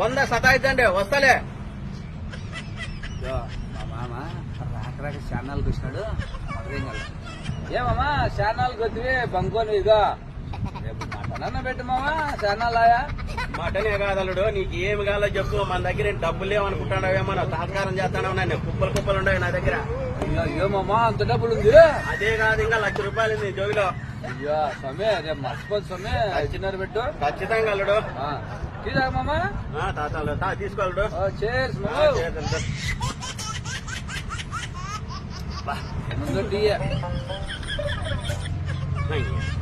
వంద సతాయిద్దండి వస్తలే. మా మామ రాక రాక ఛానల్కి వచ్చినాడు. అర్థం కాదు ఏమమ్మా ఛానల్కి వచ్చివి బంకోని ఇదో. రేపు మటనన్న పెట్టు మామా ఛానల్ ఆయా. మటనే కాదలుడు నీకు ఏమి కావాలో చెప్పు. మన దగ్గర ఏం డబ్బులు లేవనుకుంటాడవేమో సహకారం చేస్తాను నేను కుప్పలు కుప్పలు ఉండవు నా దగ్గర. అయ్యో ఏమమ్మా అంత డబ్బులు ఉంది. అదే కాదు ఇంకా లక్ష రూపాయలు ఉంది జోబిలో. అయ్యో స్వామి రేపు మర్చిపోదు స్వామి. చిన్నారు పెట్టు. ఖచ్చితంగా అల్లుడు. తీరామమ్మా ఆ, తాతాలు తా తీసుకోవాలడు. చేర్స్ ఆ, మామ. చేద్దాం. బా, ముందు టీ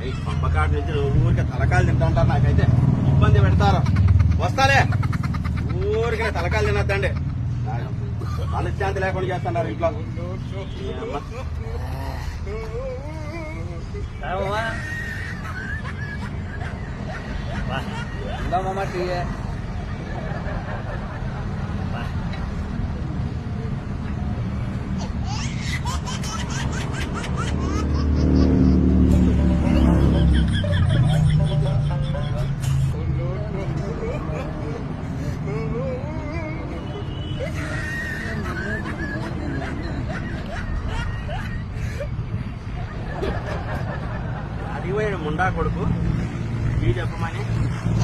ఈ పంపకాడు నుంచి ఊరికే తలకాయలు తింటా ఉంటారు నాకైతే. ఇబ్బంది పెడతారు. వస్తాలే. ఊరికే తలకాయలు తినద్దండి. మనశ్శాంతి లేకుండా చేస్తున్నారు ఇంట్లో. ఈ అమ్మ. తాగమ్మా ఉందామమ్మా టీ అది ముండా కొడుకు ఈ చెప్పమని